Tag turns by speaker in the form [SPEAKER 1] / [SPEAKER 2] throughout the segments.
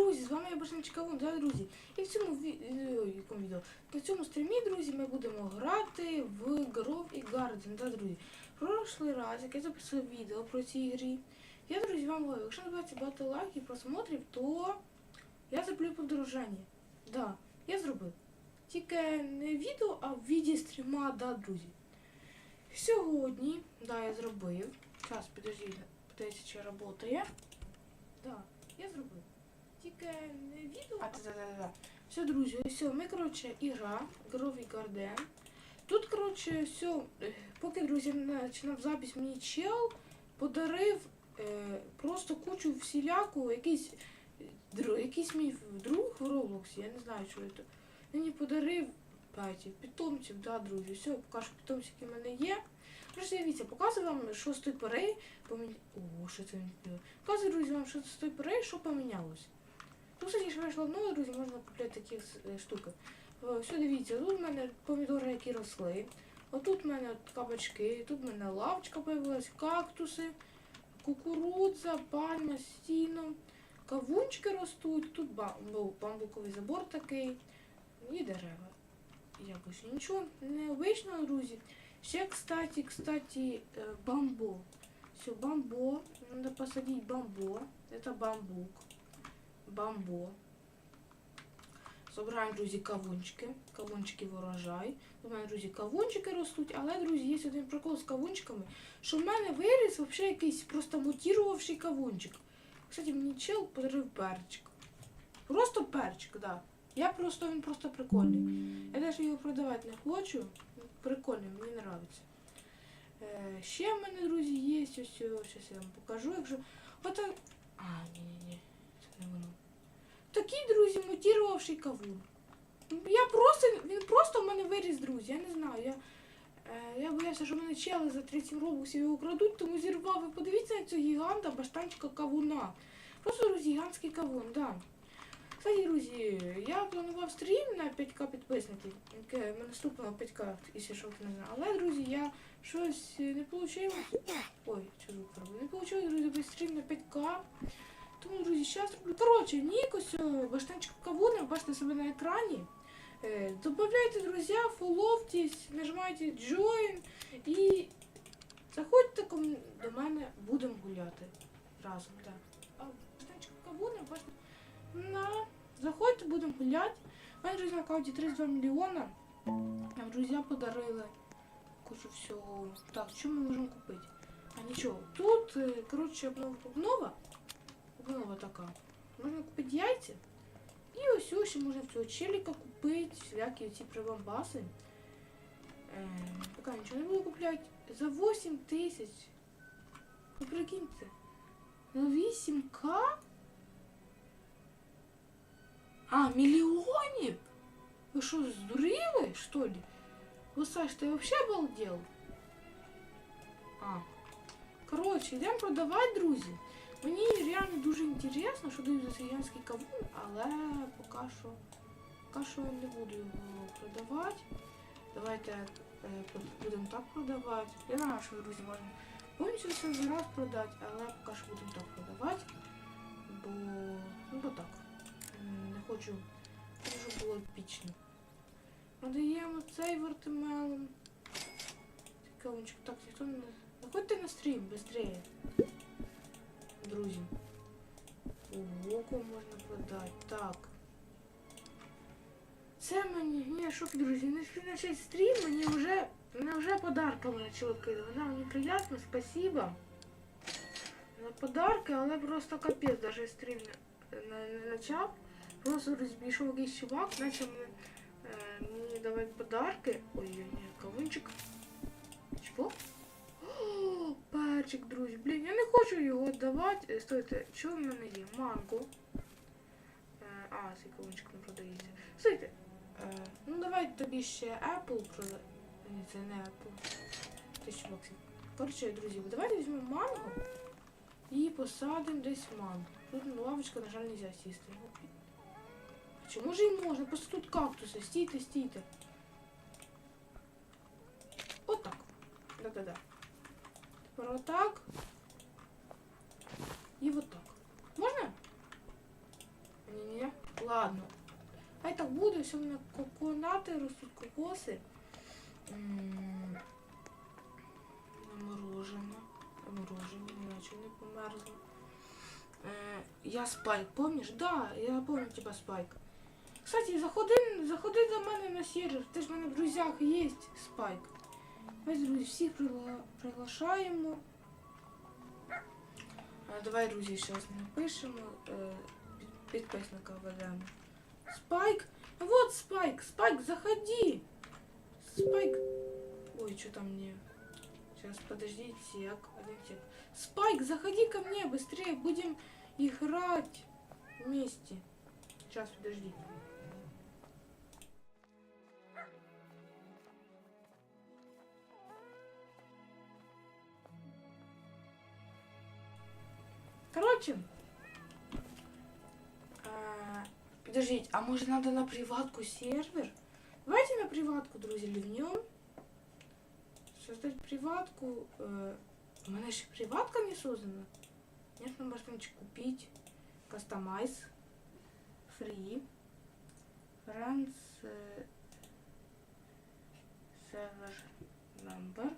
[SPEAKER 1] друзі, з вами я Башничка Вон, да, друзі. І в цьому ві... е, відео? На цьому стрімі, друзі, ми будемо грати в Grove і Garden, да, друзі. Прошлий раз, як я записував відео про ці грі, я, друзі, вам говорю, якщо набирається багато лайків, просмотрів, то я зроблю подорожання. Да, я зробив. Тільки не відео, а в віді стріма, да, друзі. Сьогодні, да, я зробив. Зараз, підожди, подивіться, чи працює. Да, я зробив. Тільки не відео, а та-та-та-та. Все, друзі, все, ми, коротше, ігра, Грові Гарден. Тут, коротше, все, е, поки, друзі, починав запись, мені чел подарив е, просто кучу всіляку, якийсь, е, дру, якийсь мій друг в Роблоксі, я не знаю, що це. Мені подарив п'ять питомців, да, друзі, все, покажу питомці, які в мене є. Просто дивіться, показую вам, що з тої пори поміня... О, що це він. Показую, друзі, вам, що з тої пори, що помінялось. Тут, кстати, що вийшло нове, друзі, можна купляти такі е, штуки. Все, дивіться, тут в мене помідори, які росли. Отут в мене кабачки, тут в мене лавочка появилась, кактуси, кукурудза, пальма, сіно, кавунчики ростуть, тут бамбу, бамбуковий забор такий і дерева. Я більше нічого необичного, друзі. Ще, кстати, кстати, бамбо. Все, бамбо. Надо посадить бамбо. Это бамбук. Бамбо. Собираємо, друзі, кавунчики. Кавунчики в. У мене, друзі, кавунчики ростуть, але, друзі, є один прикол з кавунчиками, що в мене виріс взагалі якийсь просто мутірувавший кавунчик. Кстати, мені чел подарив перчик. Просто перчик, да. Я просто, він просто прикольний. Я навіть його продавати не хочу. Прикольний, мені подобається. Е, ще в мене, друзі, є ось, ось, зараз я вам покажу, якщо. Ото... А, ні-ні-ні, це не воно. Такий, друзі, мутірувавший кавун. Я просто, він просто в мене виріс, друзі, я не знаю. Я, е, я боявся, що мене чели за 30 робоксів його крадуть, тому зірвав. Ви подивіться на цього гіганта, баштанчика кавуна. Просто, друзі, гігантський кавун, да. Кстати, друзі, я планував стрім на 5к підписників. Яке мене наступного 5к, якщо що не знаю. Але, друзі, я щось не вийшло. Ой, що звук робив. Не вийшло, друзі, стрім на 5к. Тому, друзі, зараз роблю. Коротше, Нікось, баштанчик кавуна, бачите себе на екрані. Е, Добавляйте, друзі, фоловтесь, нажимайте join і заходьте до мене, будемо гуляти разом. Так. А баштанчик кавуна, бачите, на заходьте, будемо гуляти. У мене, друзі, на аккаунті 32 мільйона. Нам друзі подарили кучу всього. Так, що ми можемо купити? А нічого. Тут, е, коротше, обнова, обнова. Обнова така. Можна купити яйця. І ось ось ще можна в цього челіка купити всякі ці прибамбаси. Е, поки нічого не буду купляти. За 8 тисяч. Ви прикиньте. За 8к? А, миллионів? Вы что, сдурели, что ли? Вы, Саш, ты вообще обалдел? А. Коротше, йдемо продавати, друзі. Мені реально дуже інтересно, що дають за цей янський кавун, але поки що, поки що не буду його продавати. Давайте е, будемо так продавати. Я знаю, що друзі можна повністю все за раз продати, але поки що будемо так продавати. Бо, ну бо так. Не хочу, щоб було епічно. Продаємо цей вертимелом. Кавунчик. Так, ніхто не... Заходьте на стрім, швидше. Друзі. Око можна продати. Так. Це мені... Ні, шок, друзі, не почати стрім, мені вже... Мене вже подарками почали кидати. Вона мені приємно, спасибо. За подарки, але просто капець, даже стрім не, не, не почав. Просто розбійшов якийсь чувак, почав мене, е, мені давати подарки. Ой-ой, ні, кавунчик. Чого? Перчик, друзі. Блін, я не хочу його віддавати. Е, Стойте, що в мене є? Манго. Е, а, кавунчик не продається. Стойте. Е, ну давай тобі ще Apple прода... Ні, це не Apple. Тисячу баксів. Коротше, друзі, давайте візьмемо манго і посадимо десь манго. Тут лавочка, на жаль, не можна сісти. А Чи може і можна? Просто тут кактуси. Стійте, стійте. Отак. Да-да-да. Тепер отак. І отак. Можна? ладно. Хай так буде, все в мене коконати ростуть кокоси. М, Морожене. Морожене, іначе не померзло. Е, я Спайк, помниш? Да, я помню тебя Спайк. Кстати, заходи, заходи до мене на сервер. Ти ж в мене в друзях є Спайк. Ось, друзі, всіх пригла- приглашаємо. А, давай, друзі, зараз напишемо. Е, під- підписника ведемо. Спайк. А Вот Спайк. Спайк, заходи. Спайк. Ой, что там мне? Сейчас, подождите, сек, один сек. Спайк, заходи ко мне быстрее, будем играть вместе. Сейчас, подожди. Короче, а, подождите, а может надо на приватку сервер? Давайте на приватку, друзі, лівнем. Создать приватку. Э, у мене ще приватка не создана. Нет, мы можем купить. Customize. Free. Friends. э, Server number.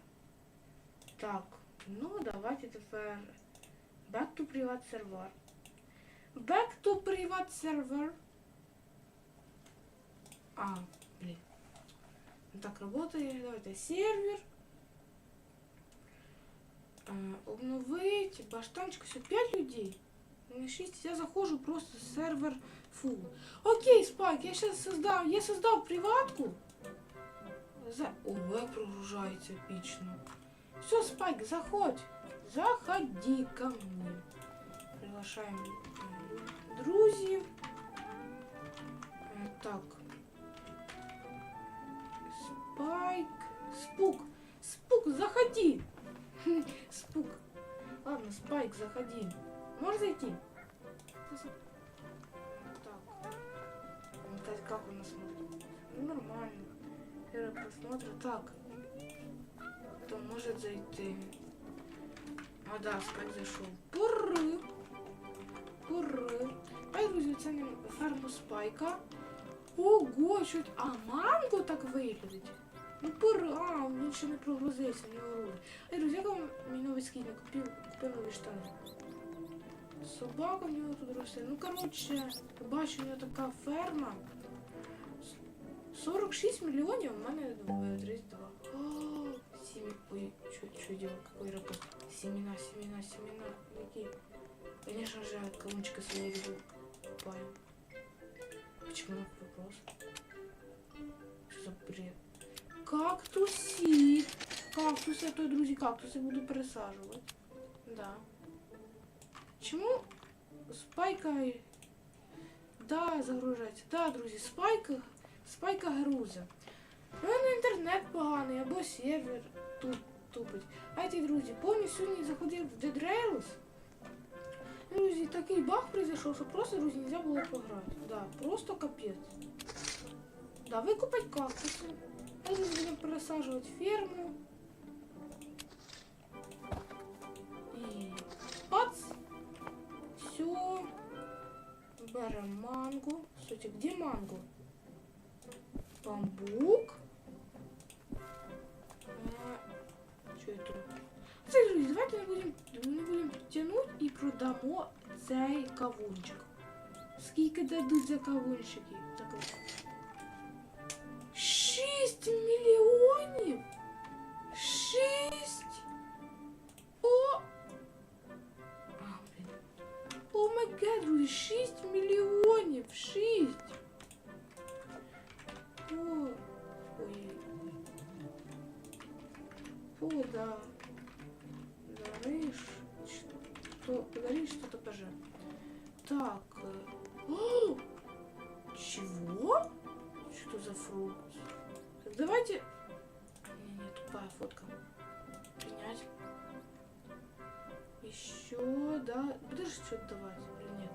[SPEAKER 1] Так, ну давайте тепер Back to private server. Back to private server. А, блин. Ну Так работает. Давайте сервер. Е, Обновить. Баштанчик. Все, 5 людей. Не 6. Я захожу просто сервер фул. Окей, Спайк, я сейчас создав. Я создав приватку. За... О, прогружается эпично. Все, Спайк, заходь. Заходи ко мне. Приглашаем э, друзів. Э, Так. Спайк. Спук. Спук, заходи. Спук. Ладно, Спайк, заходи. Можешь зайти? Так. Кстати, как он нас смотрит? Ну, нормально. Первый просмотр. Так. Кто может зайти? А, да, Спайк зайшов. Пурри. Пурри. Ай, друзі, це не ферму Спайка. Ого, що це? А манго так виглядить? Ну пурри, а, він ще не прогрузився, не оружие. Ай, друзі, як вам мій новий скін я купив, купив нові штани. Собака в нього тут росте. Ну, коротше, бачу, у нього така ферма. 46 миллионов, у мене в 32. О, Семи... Ой, что делал? Какой рапорт? Семена, семена, семена. Какие? Конечно же, колончика своей покупаю. Почему вопрос? Что за бред? Кактуси. Кактуси, а то, друзі, кактуси буду пересаджувати. Да. Чому спайка... Да, загружається. Да, друзі, спайка... Спайка груза. У мене інтернет поганий або сервер тут тупить. А ті, друзі, помню, сьогодні заходив в Dead Rails. Друзі, такий баг произошел, що просто, друзі, нельзя було пограти. Да, просто капець. Да, викупать кактуси. Я зараз будемо пересаджувати ферму. І пац. Все. Берем манго. Кстати, где манго? Бамбук. Що это? Це, друзі, давайте не будемо не будем тягнути і продамо цей кавунчик. Скільки дадуть за кавунчики? За кавун- 6 мільйонів! 6! О! А, блін. О май гад, друзі, 6 мільйонів! 6! Да. Даришь. Что? Подари что-то тоже. Так. э, О! Чего? Что за фрукт? Давайте... Не, не, тупая фотка. Принять. Еще, да. Будешь что-то давать или нет?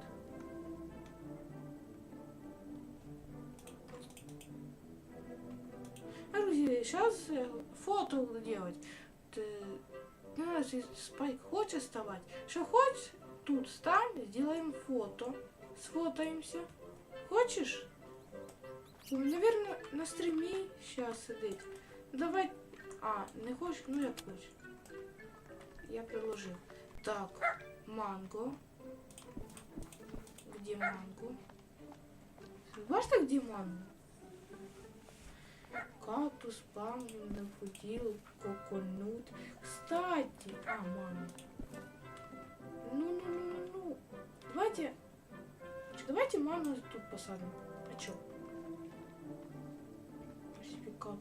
[SPEAKER 1] А, друзья, сейчас фото делать. Ну, Спайк хочет вставать, что хочешь, тут стань, сделаем фото. Сфотаемся. Хочеш? Ну, Наверно, на стрімі зараз сидить. Давай. А, не хочеш? Ну як хочеш. Я приложив. Так, манго. Где манго? Бачите, где манго? Кактус, пангин, докудил, коконут. Кстати, а, манго. Ну-ну-ну-ну-ну. Давайте... Чё, Давайте манго тут посадим. А чё? Фальсификат.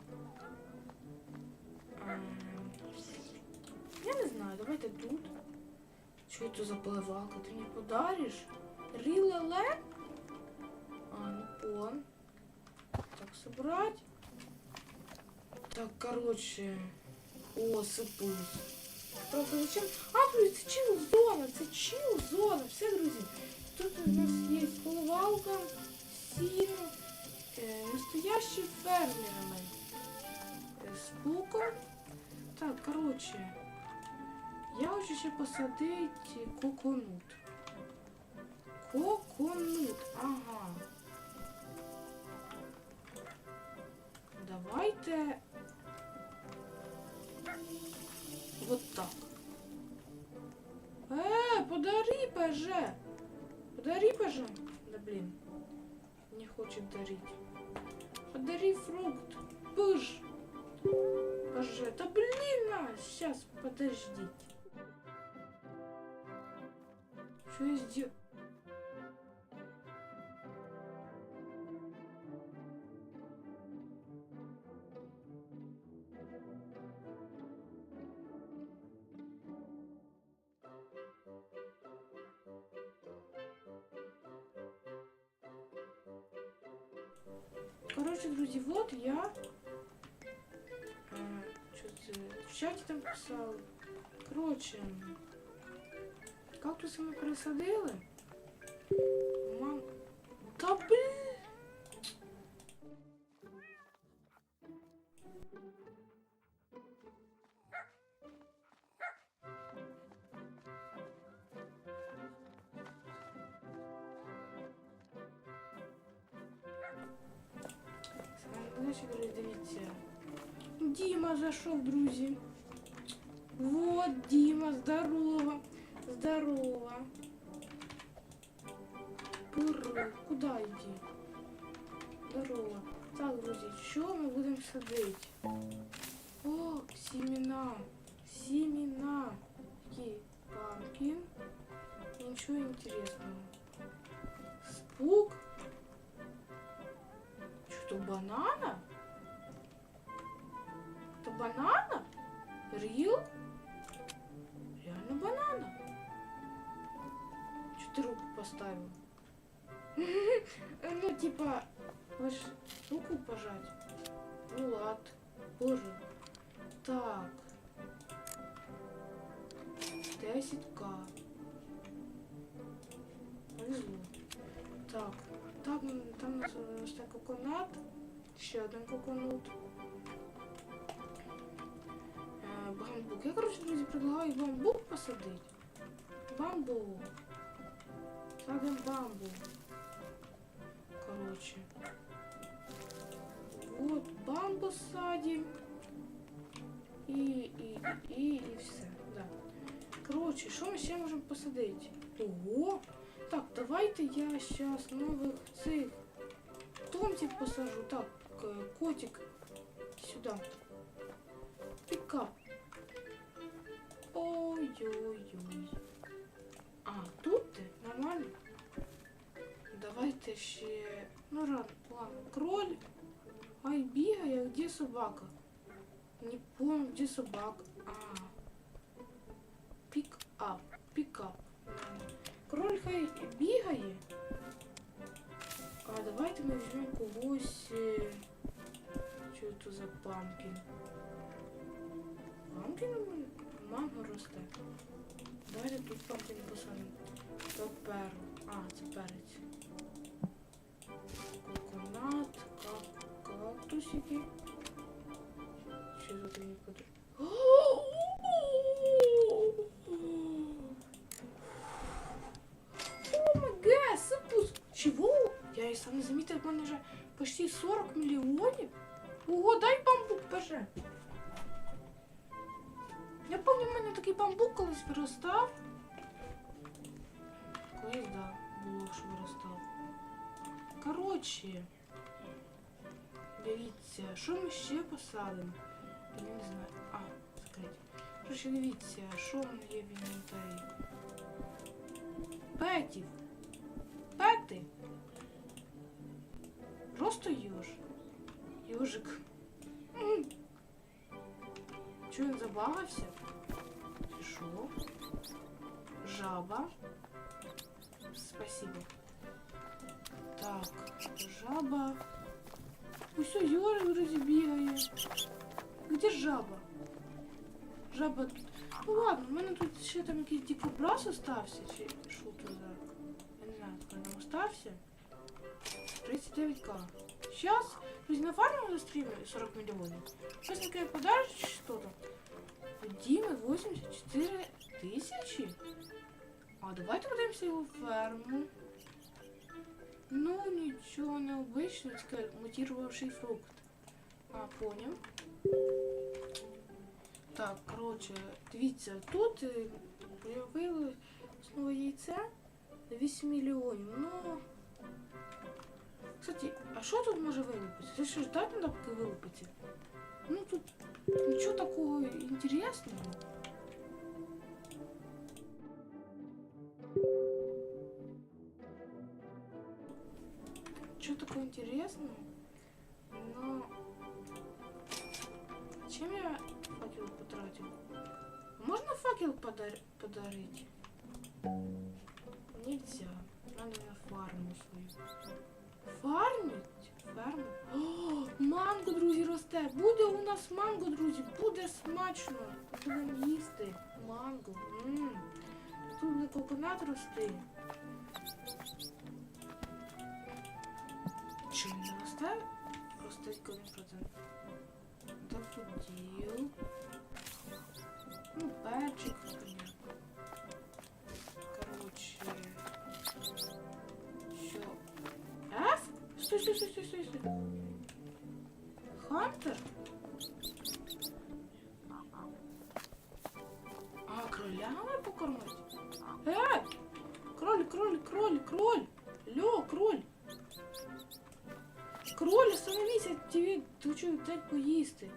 [SPEAKER 1] Ем, Я не знаю, давайте тут. Что это за поливалка? Ты мне подаришь? Рилеле? А, ну пон. Так, собрать. Так, короче. О, сипусь. Правда, зачем? А, плюс це чил зона, це чил зона. Все, друзі. Тут у нас є поливалка, сіно, е, настоящий фермерами. Е, з. Так, короче. Я хочу ще посадити коконут. Коконут, ага. Давайте вот так. Э, подари, поже. Подари, поже. Да блин, не хочет дарить. Подари фрукт. Пыж. Поже. Да блин, на, сейчас, подождите. Что я сделал? в чате там писал. Короче, кактуси ми пересадили. Мам. Та блін! Значить, друзі, дивіться. Діма зайшов, друзі. Вот, Дима, здорово. Здорово. Пуру, куда иди? Здорово. Так, друзі, що ми будемо садити? О, семена. Семена. Такі пампін. Нічого інтересного. Спук. Что, банана? Это банана? Рил? Руку поставил? Ну, типа, хочешь руку пожать? Ну, ладно. Боже. Так. 10к. Повезло. Так. Там, у нас росте коконат. Ще один коконат. Е, Бамбук. Я, короче, друзі, предлагаю бамбук посадити. Бамбук. Садим бамбук. Короче. Вот бамбу садим. І, і, і, і, і все. Да. Короче, що ми ще можемо посадити? Ого! Так, давайте я сейчас новых цих томтів посажу. Так, к- котик сюда. Пикап. Ой-ой-ой. Ще. Ну ладно. Кролик. Ай, бігає, а где собака? Не помню, где собака. А. Пик-ап. Пикап. Кроль хай бігає. А давайте ми візьмемо когось. е, Що це за памкін? Памкін у мене? Манго росте. Давайте тут памкін посадимо. Пепер. А, це перець. кактусики. Що тут мені потрібно? О, МГ, сыпус. Чего? Я я сам не замітив, в мене вже почти 40 мільйонів. Ого, дай бамбук, боже. Я пам'ятаю, в мене такий бамбук колись виростав. Колись, да, було, що виростав. Коротше, Дивіться, що ми ще посадимо? Я не знаю. А, закрити. Коротше, дивіться, що в мене є в інвентарі. Петів. Пети. Просто. Йожик. М. Чого він забагався? Що? Жаба. Спасибо. Так, жаба. Усё, Йорик вроде бігає. Где жаба? Жаба. Ну ладно, в мене тут ще там якийсь дикобраз остався, чи що тут за. Я не знаю, хто там остався. 39к. Сейчас, на фарму застрімлю 40 мільйонів. Сейчас таке подарок там? У 84 тисячі? А давайте подивимося його ферму. Ну, нічого необычного, тільки мутірувавший фрукт. А, поняв. Так, коротше, дивіться, тут е, появилось знову яйце на 8 мільйонів. Ну. Кстати, а що тут може вилупитися? Це що ждать треба, поки вилупиться? Ну тут нічого такого інтересного. Ничего такого интересного. Но чем я факел потратил? Можно факел подар- подарить? Нельзя. Надо на фарму свою. Фармить? Ферму? О, манго, друзі, росте. Буде у нас манго, друзі. Буде смачно. Будемо їсти. Манго. М. Тут буде коконат рости. Не росте? Росте тільки 1%. Так тут діл. Ну, перчик, понятно. Короче. Що? F? Стой, стой, стой, стой, стой, стой. Хантер? А, кролями покормить? Е! Кроль, кроль, кроль, кроль! Лё, кроль! Кроль, остановись, я тебе хочу дать поїсти.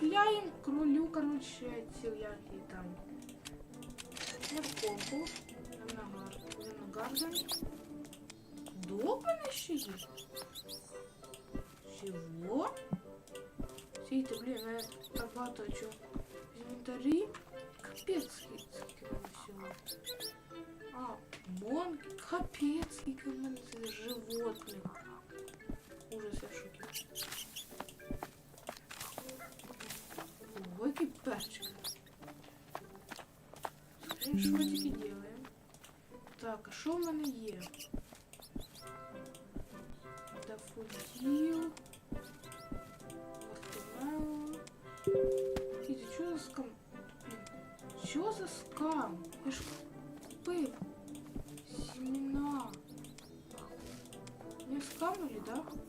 [SPEAKER 1] Купляємо кролю, короче, ці які там. Морковку. Гарден. Допани ще є? Чого? Сійте, блін, мене так багато чого. В інвентарі. Капець, скільки скільки в мене всього. А, монк, капець, скільки в мене цих животних. Ужас, я в шокі. Ого, який перчик. Скажи, що ми тільки делаємо? Так, а що в мене є? Дафоділ. Мартемело. Кіті, що за скам? Блін, Що за скам? Я ж купив. Скамили,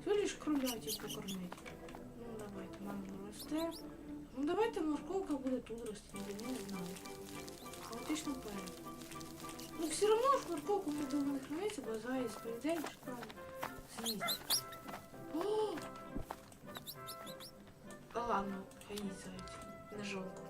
[SPEAKER 1] тут. Все лишь кролятів покормить. Ну давайте, манго росте. Ну давайте морковка буде тут рости, я не знаю. Хаотично перед. Ну все равно ж морковку не довго не храниться, бо заяць прийде і шкода з'їсть. О! А ладно, хай їсть заяць. Не жалко,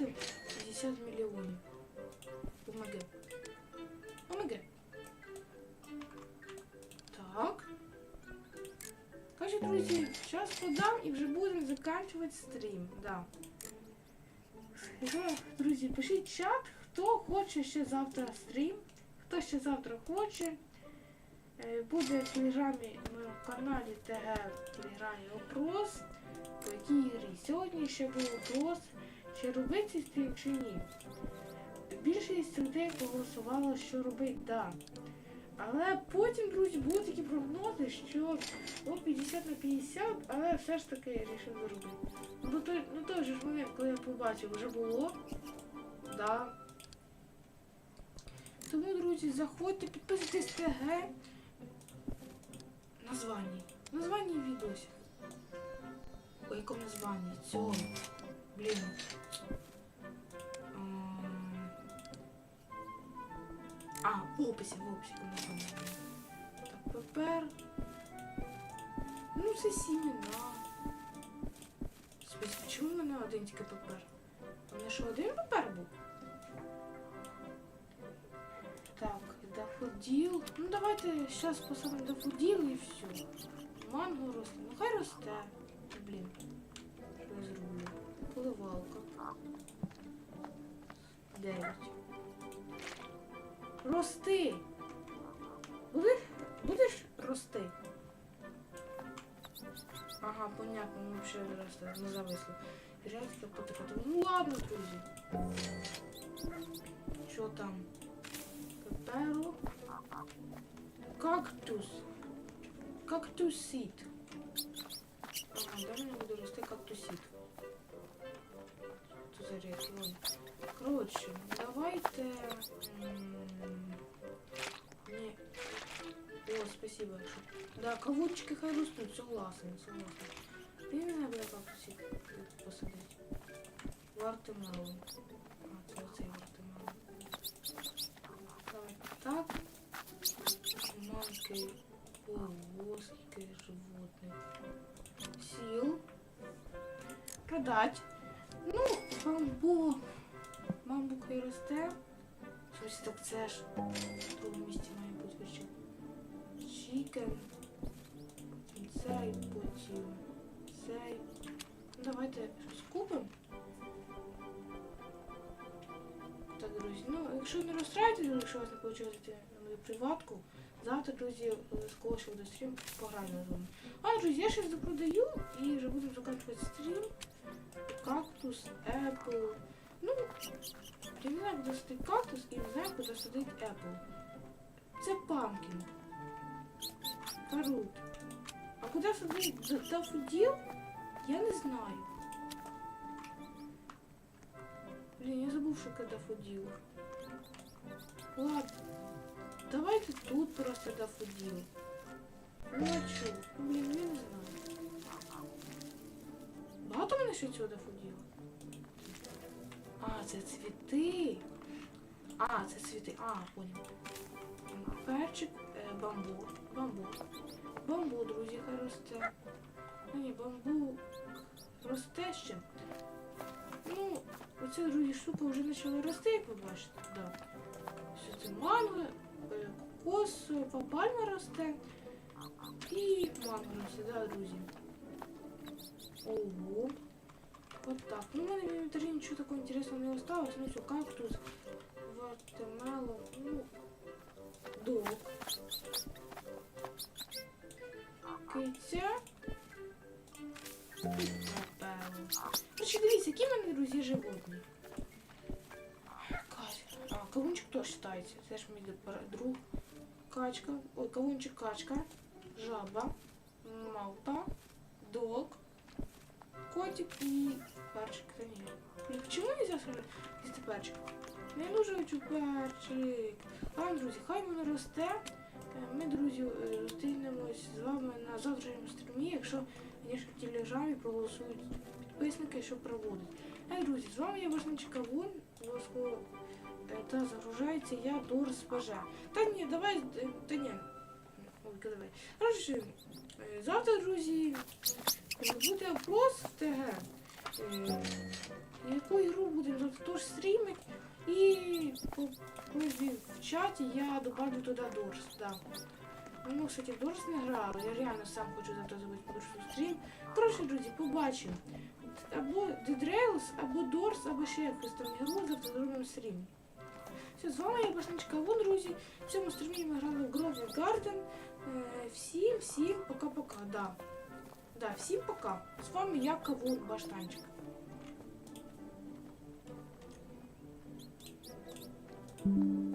[SPEAKER 1] Він 50 мільйонів? Омеге. Омеге. Так. Каже, друзі, зараз подам і вже будемо закінчувати стрім. Да. Е, Друзі, пишіть чат, хто хоче ще завтра стрім, хто ще завтра хоче. Е, Буде в телеграмі на моєму каналі ТГ в телеграмі опрос, по якій грі. Сьогодні ще був опрос, чи робити стрім, чи ні. Більшість людей проголосувало, що робити, да. Але потім, друзі, були такі прогнози, що о 50 на 50, але все ж таки я вирішив зробити. Ну той, ну той же ж момент, коли я побачив, вже було. Да. Тому, друзі, заходьте, підписуйтесь ТГ. Названня. Названня відосів. О якому названні? Цього. Блін. А, в описі, в описі названня. Так, папер. Ну, це сімена. Спасибо, чому в мене один тільки папер? У мене що один папер був? Так, дафоділ. Ну давайте зараз посадимо дафоділ і все. Манго росте. Ну хай росте. Блін. 29. Рости. Будеш будеш рости? Ага, понятно, ми взагалі росте, не зависли. Піжанська потихати. Ну ладно, друзі. Що там? Пеперу. Кактус. Кактусит. Ага, далі не буду рости кактусит. Тут зарядки, вон. Коротше, давайте... м, Ні. О, спасибо. що- Да, кавунчики хай ростуть, согласен, согласен. Мені не треба кактусит посадити. Вартимелон. А, це оцей вартимелон. Давай так. Маленький полоски животних. Сіл. Продать. Ну, бамбу. Бамбук і росте. Щось так це ж в другому місці має бути ще. Чікен. Цей потім. Цей. Ну, давайте щось купимо. Так, друзі, ну, якщо не розстраюєтесь, якщо у вас не вийшло на мою приватку, завтра, друзі, обов'язково ще буде стрім, пограємо з вами. А, друзі, я ще запродаю і вже будемо закінчувати стрім. Кактус, Apple. Куди садити кактус і куди садити Apple. Це памкін. Карут. А куди садити д- дафоділ, я не знаю. Блін, я забув, що таке дафоділ. Ладно. Давайте тут просто дафоділ. Ну а чого? Ну, Блін, я не знаю. Багато мене ще цього дафоділа? А, це цвіти. А, це цвіти. А, понял. Перчик, е, бамбу. Бамбу. Бамбу, друзі, хай росте. Ні, бамбу росте ще. Ну, оця, друзі, штука вже почала рости, як ви бачите. Да. Все це манго, кокос, е, папальма росте. І манго росте, да, друзі. Ого. Вот так. Ну, в інвентарі нічого такого інтересного не осталось. Ну, все, кактус, ватемело, ну, док. Киця. Короче, дивіться, які в мене, друзі, животні. А, кавунчик теж вважається. Це ж мій друг. Качка. Ой, кавунчик качка. Жаба. Мавпа. Дог. Котик і перчик. Та ні. Блін, Чому нельзя їсти перчик? Я дуже хочу перчик. А, друзі, хай воно росте. Е, Ми, друзі, е, зустрінемось з вами на завтрашньому стрімі, якщо, звісно, в телеграмі проголосують підписники, що проводить. Е, друзі, з вами я Важничий Кавун, обов'язково е, та загружається я до РСПЖ. Та ні, давай, та ні. Ой, давай. Коротше, е, завтра, друзі, буде опрос в ТГ. Е, Яку ігру будемо завтра теж стрімити. І maybe в чаті я добавлю туди Дорс, да. Ну, кстати, Дорс не грала. Я реально сам хочу завтра зробити Дорс стрім. Коротше, друзі, побачимо. Або Rails, або Дорс, або ще якусь там ігру завтра зробимо стрім. Все, з вами я Башничка Вон, друзі. В цьому стрімі ми грали в Grove Garden. Е, всім, всім пока-пока. Да. Да, всім пока. З вами я Кавун Баштанчик.
[SPEAKER 2] Thank